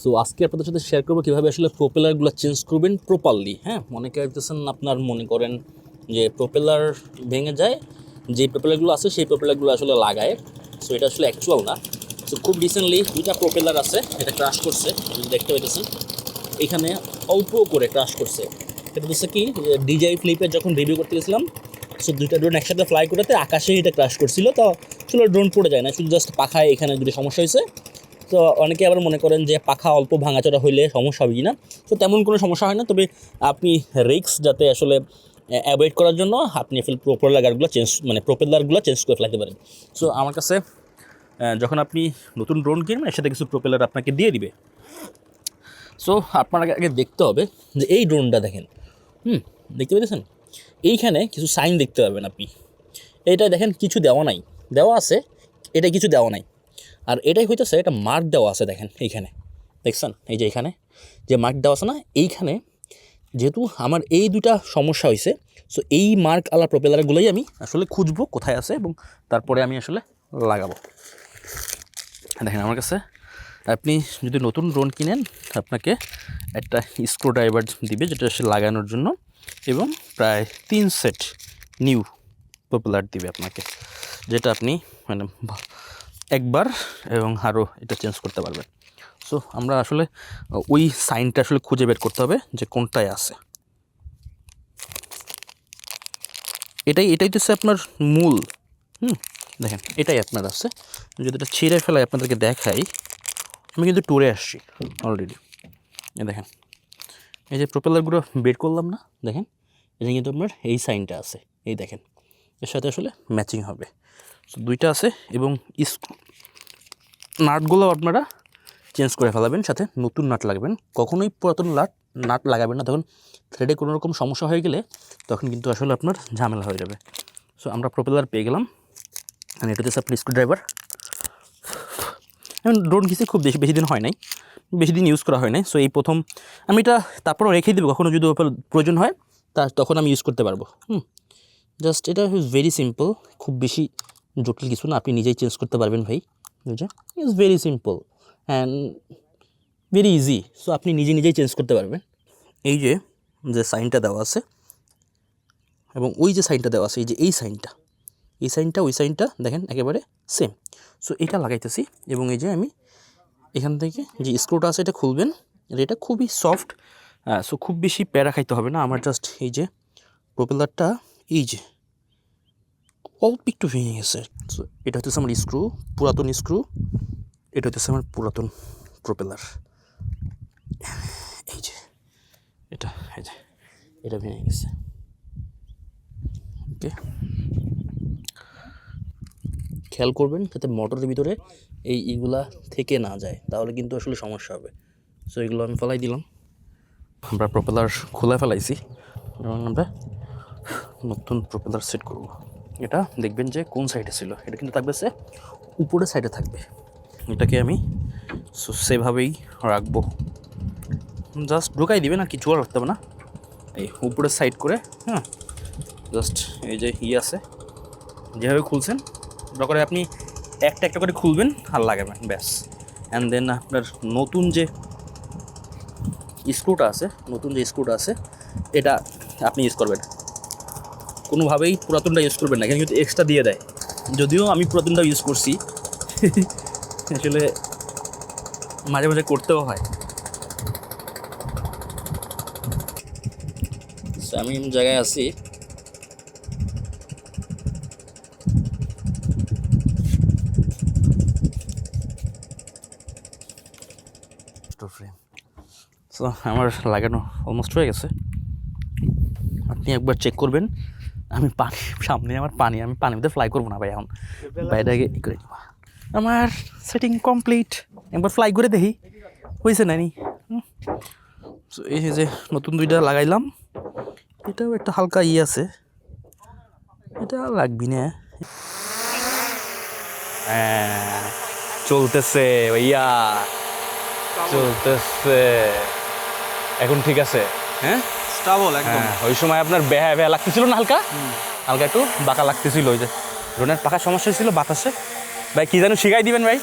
So আজকে আপনাদের সাথে শেয়ার করব কীভাবে আসলে প্রোপেলারগুলো চেঞ্জ করবেন প্রপারলি হ্যাঁ? মনে করতেছেন আপনার মনে করেন যে প্রোপেলার ভেঙে যায়, যে প্রোপেলারগুলো আছে সেই প্রোপেলারগুলো আসলে লাগায়। সো এটা আসলে অ্যাকচুয়াল না। সো খুব রিসেন্টলি দুইটা প্রোপেলার আছে, এটা ক্রাশ করছে দেখতে পাইতেছেন। এখানে অল্প করে ক্রাশ করছে। এটা হচ্ছে কি ডিজাই ফ্লিপে যখন রিভিউ করতে গেছিলাম সো দুইটা ড্রোন একসাথে ফ্লাই করাতে আকাশে এটা ক্রাশ করছিল। তো আসলে ড্রোন পড়ে যায় না, শুধু জাস্ট পাখায় এখানে দুটো সমস্যা হয়েছে। তো অনেকে আবার মনে করেন যে পাখা অল্প ভাঙাচোরা হইলে সমস্যা হবে না তো তেমন কোনো সমস্যা হয় না, তবে আপনি রিক্স যাতে আসলে অ্যাভয়েড করার জন্য আপনি প্রোপেলারগুলো চেঞ্জ মানে প্রোপেলারগুলো চেঞ্জ করে ফেলাতে পারেন। সো আমার কাছে যখন আপনি নতুন ড্রোন কিনবেন, এর সাথে কিছু প্রোপেলার আপনাকে দিয়ে দিবে। সো আপনার আগে দেখতে হবে যে এই ড্রোনটা দেখেন। হুম, দেখতে পেয়েছেন এইখানে কিছু সাইন দেখতে পাবেন আপনি। এইটা দেখেন, কিছু দেওয়া নাই। দেওয়া আছে, এটা কিছু দেওয়া নাই। আর এটাই হইতেছে একটা মার্ক দেওয়া আছে দেখেন এইখানে। দেখছেন? এই যে এখানে, যে মার্ক দেওয়া আছে না, এইখানে যেহেতু আমার এই দুটা সমস্যা হয়েছে সো এই মার্ক আলা প্রপেলারগুলোই আমি আসলে খুঁজবো কোথায় আছে এবং তারপরে আমি আসলে লাগাবো। দেখেন আমার কাছে, আপনি যদি নতুন ড্রোন কিনেন, আপনাকে একটা স্ক্রু ড্রাইভার দিবে, যেটা সে লাগানোর জন্য, এবং প্রায় তিন সেট নিউ পপুলার দিবে আপনাকে, যেটা আপনি মানে একবার এবং আরও এটা চেঞ্জ করতে পারবেন। সো আমরা আসলে ওই সাইনটা আসলে খুঁজে বের করতে হবে যে কোনটায় আছে। এটাই এটাই তো আপনার মূল, হুম? দেখেন, এটাই আপনার আছে। যদি এটা ছিঁড়ে ফেলাই আপনাদেরকে দেখাই, আমি কিন্তু ট্যুরে আসছি অলরেডি দেখেন, এই যে প্রপেলারগুলো বের করলাম না, দেখেন এটা কিন্তু আপনার এই সাইনটা আছে। এই দেখেন এর সাথে আসলে ম্যাচিং হবে। সো দুইটা আছে এবং নাটগুলো আপনারা চেঞ্জ করে ফেলাবেন, সাথে নতুন নাট লাগবেন। কখনোই পুরাতন নাট নাট লাগাবেন না। তখন থ্রেডে কোনো রকম সমস্যা হয়ে গেলে তখন কিন্তু আসলে আপনার ঝামেলা হয়ে যাবে। সো আমরা প্রপেলার পেয়ে গেলাম। আর এটা হচ্ছে আপনার স্ক্রু ড্রাইভার এখন ড্রোন কিসে খুব বেশি বেশি দিন হয় নাই। বেশি দিন ইউজ করা হয় নাই। সো এই প্রথম আমি এটা তারপরও রেখে দেবো। কখনও যদি প্রয়োজন হয়, তা তখন আমি ইউজ করতে পারব। হুম। জাস্ট এটা ভেরি সিম্পল খুব বেশি জটিল কিছু না, আপনি নিজেই চেঞ্জ করতে পারবেন ভাই। বুঝে it's very simple and very easy so আপনি নিজে নিজেই চেঞ্জ করতে পারবেন। এই যে যে সাইনটা দেওয়া আছে, এবং ওই যে সাইনটা দেওয়া আছে, এই যে এই সাইনটা এই সাইনটা, ওই সাইনটা, দেখেন, একেবারে সেম সো এটা লাগাইতেছি, এবং এই যে আমি এখান থেকে যে স্ক্রুটা আছে, এটা খুলবেন এটা খুবই সফট সো খুব বেশি প্যারা খাইতে হবে না। আমার জাস্ট এই যে প্রপেলারটা এই যে অল্প একটু ভেঙে গেছে সো এটা হচ্ছে আমার স্ক্রু পুরাতন স্ক্রু এটা হচ্ছে আমার পুরাতন প্রপেলার এই যে এটা এই যে এটা ভেঙে গেছে। ওকে খেয়াল করবেন যাতে মোটরের ভিতরে এই ইগুলা থেকে না যায় তাহলে কিন্তু আসলে সমস্যা হবে। সো এগুলো আমি ফেলাই দিলাম। আমরা প্রপেলার খোলা ফেলাইছি। এবং আমরা নতুন প্রপেলার সেট করব। এটা দেখবেন যে কোন সাইডে ছিল? এটা কিন্তু থাকবে সে উপরের সাইডে থাকবে। এটাকে আমি সেভাবেই রাখব। জাস্ট ঢুকাই দিবে না, কিছু আর রাখতে হবে না। এই উপরের সাইড করে হ্যাঁ জাস্ট এই যে ই আছে, যেভাবে খুলছেন ওটা করে আপনি একটা একটা করে খুলবেন, আর লাগাবেন, ব্যাস। অ্যান্ড দেন আপনার নতুন যে স্ক্রুটা আছে, নতুন যে স্ক্রুটা আছে, এটা আপনি ইউজ করবেন। কোনোভাবেই পুরাতনটা ইউজ করবেন না এখানে কিন্তু এক্সট্রা দিয়ে দেয়। যদিও আমি পুরাতনটা ইউজ করছি। আসলে মাঝে মাঝে করতেও হয়। আমি জায়গায় আছি। আমার লাগানো অলমোস্ট হয়ে গেছে। আপনি একবার চেক করবেন। আমি পানি সামনে আমার পানি আমি পানির মধ্যে ফ্লাই করব না ভাই এখন। বাইরে ই করে দিব। আমার সেটিং কমপ্লিট একবার ফ্লাই করে দেখি। হয়েছে নানি সো এই যে নতুন দুইটা লাগাইলাম এটাও একটা হালকা ই আছে। এটা লাগবি না। হ্যাঁ চলতেছে ভাইয়া। চলতেছে। এখন ঠিক আছে হ্যাঁ? একদম হ্যাঁ ওই সময় আপনার বেহা বেহা লাগতেছিল না হালকা? হালকা একটু বাঁকা লাগতেছিল ওই যে। ড্রোনের পাখার সমস্যা ছিল বাতাসে। ভাই কি জানো শিখাই দিবেন ভাই?